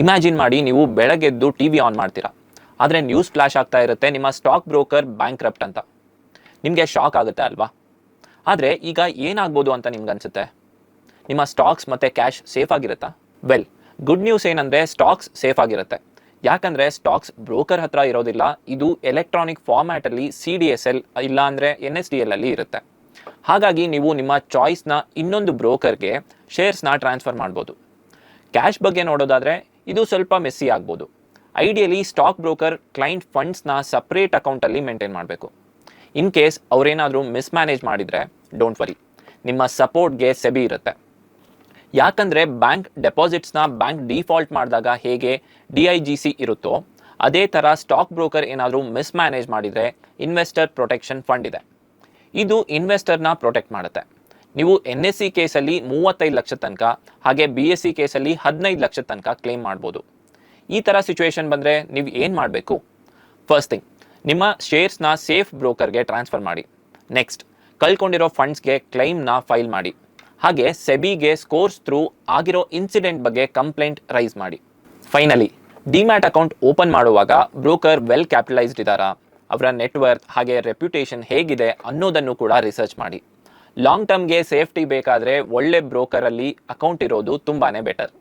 Imagine ಮಾಡಿ ನೀವು ಬೆಳಗ್ಗೆದ್ದು T V on ಮಾಡ್ತೀರಾ. ಆದರೆ ನ್ಯೂಸ್ ಫ್ಲಾಶ್ ಆಗ್ತಾ ಇರುತ್ತೆ, ನಿಮ್ಮ ಸ್ಟಾಕ್ ಬ್ರೋಕರ್ ಬ್ಯಾಂಕ್ ಅಂತ. ನಿಮಗೆ ಶಾಕ್ ಆಗುತ್ತೆ ಅಲ್ವಾ? ಆದರೆ ಈಗ ಏನಾಗ್ಬೋದು ಅಂತ ನಿಮ್ಗೆ ಅನ್ಸುತ್ತೆ? ನಿಮ್ಮ ಸ್ಟಾಕ್ಸ್ ಮತ್ತು ಕ್ಯಾಶ್ ಸೇಫ್ ಆಗಿರುತ್ತಾ? ವೆಲ್ ಗುಡ್ ನ್ಯೂಸ್ ಏನಂದರೆ ಸ್ಟಾಕ್ಸ್ ಸೇಫ್ ಆಗಿರುತ್ತೆ. ಯಾಕಂದರೆ ಸ್ಟಾಕ್ಸ್ ಬ್ರೋಕರ್ ಹತ್ರ ಇರೋದಿಲ್ಲ, ಇದು ಎಲೆಕ್ಟ್ರಾನಿಕ್ ಫಾರ್ಮ್ಯಾಟಲ್ಲಿ ಸಿ ಡಿ ಎಸ್ ಎಲ್ ಇಲ್ಲ ಅಂದರೆ ಎನ್ ಎಸ್ ಡಿ ಎಲ್ ಅಲ್ಲಿ ಇರುತ್ತೆ. ಹಾಗಾಗಿ ನೀವು ನಿಮ್ಮ ಚಾಯ್ಸ್ನ ಇನ್ನೊಂದು ಬ್ರೋಕರ್ಗೆ ಶೇರ್ಸ್ನ ಟ್ರಾನ್ಸ್ಫರ್ ಮಾಡ್ಬೋದು. ಕ್ಯಾಶ್ ಬಗ್ಗೆ ನೋಡೋದಾದರೆ ಇದು ಸ್ವಲ್ಪ ಮೆಸ್ಸಿ ಆಗ್ಬೋದು. ಐಡಿಯಲಿ ಸ್ಟಾಕ್ ಬ್ರೋಕರ್ ಕ್ಲೈಂಟ್ ಫಂಡ್ಸ್ನ ಸಪ್ರೇಟ್ ಅಕೌಂಟಲ್ಲಿ ಮೇಂಟೈನ್ ಮಾಡಬೇಕು. ಇನ್ ಕೇಸ್ ಅವರೇನಾದರೂ ಮಿಸ್ಮ್ಯಾನೇಜ್ ಮಾಡಿದರೆ ಡೋಂಟ್ ವರಿ ನಿಮ್ಮ ಸಪೋರ್ಟ್ಗೆ ಸೆಬಿ ಇರುತ್ತೆ. ಯಾಕಂದರೆ ಬ್ಯಾಂಕ್ ಡೆಪಾಸಿಟ್ಸ್ನ ಬ್ಯಾಂಕ್ ಡಿಫಾಲ್ಟ್ ಮಾಡಿದಾಗ ಹೇಗೆ ಡಿ ಐ ಜಿ ಸಿ ಇರುತ್ತೋ, ಅದೇ ಥರ ಸ್ಟಾಕ್ ಬ್ರೋಕರ್ ಏನಾದರೂ ಮಿಸ್ಮ್ಯಾನೇಜ್ ಮಾಡಿದರೆ ಇನ್ವೆಸ್ಟರ್ ಪ್ರೊಟೆಕ್ಷನ್ ಫಂಡ್ ಇದೆ. ಇದು ಇನ್ವೆಸ್ಟರ್ನ ಪ್ರೊಟೆಕ್ಟ್ ಮಾಡುತ್ತೆ. ನೀವು ಎನ್ ಎಸ್ ಸಿ ಕೇಸಲ್ಲಿ ಮೂವತ್ತೈದು ಲಕ್ಷ ತನಕ, ಹಾಗೆ ಬಿ ಎಸ್ ಸಿ ಕೇಸಲ್ಲಿ ಹದಿನೈದು ಲಕ್ಷ ತನಕ ಕ್ಲೇಮ್ ಮಾಡ್ಬೋದು. ಈ ಥರ ಸಿಚುವೇಶನ್ ಬಂದರೆ ನೀವು ಏನು ಮಾಡಬೇಕು? ಫಸ್ಟ್ ಥಿಂಗ್ ನಿಮ್ಮ ಶೇರ್ಸ್ನ ಸೇಫ್ ಬ್ರೋಕರ್ಗೆ ಟ್ರಾನ್ಸ್ಫರ್ ಮಾಡಿ. ನೆಕ್ಸ್ಟ್ ಕಳ್ಕೊಂಡಿರೋ ಫಂಡ್ಸ್ಗೆ ಕ್ಲೈಮ್ನ ಫೈಲ್ ಮಾಡಿ. ಹಾಗೆ ಸೆಬಿಗೆ ಸ್ಕೋರ್ಸ್ ಥ್ರೂ ಆಗಿರೋ ಇನ್ಸಿಡೆಂಟ್ ಬಗ್ಗೆ ಕಂಪ್ಲೇಂಟ್ ರೈಸ್ ಮಾಡಿ. ಫೈನಲಿ ಡಿಮ್ಯಾಟ್ ಅಕೌಂಟ್ ಓಪನ್ ಮಾಡುವಾಗ ಬ್ರೋಕರ್ ವೆಲ್ ಕ್ಯಾಪಿಟಲೈಸ್ಡ್ ಇದ್ದಾರಾ? ಅವರ ನೆಟ್ವರ್ಕ್ ಹಾಗೆ ರೆಪ್ಯುಟೇಷನ್ ಹೇಗಿದೆ ಅನ್ನೋದನ್ನು ಕೂಡ ರಿಸರ್ಚ್ ಮಾಡಿ. ಲಾಂಗ್ ಟರ್ಮ್ಗೆ ಸೇಫ್ಟಿ ಬೇಕಾದರೆ ಒಳ್ಳೆ ಬ್ರೋಕರಲ್ಲಿ ಅಕೌಂಟ್ ಇರೋದು ತುಂಬಾ ಬೆಟರ್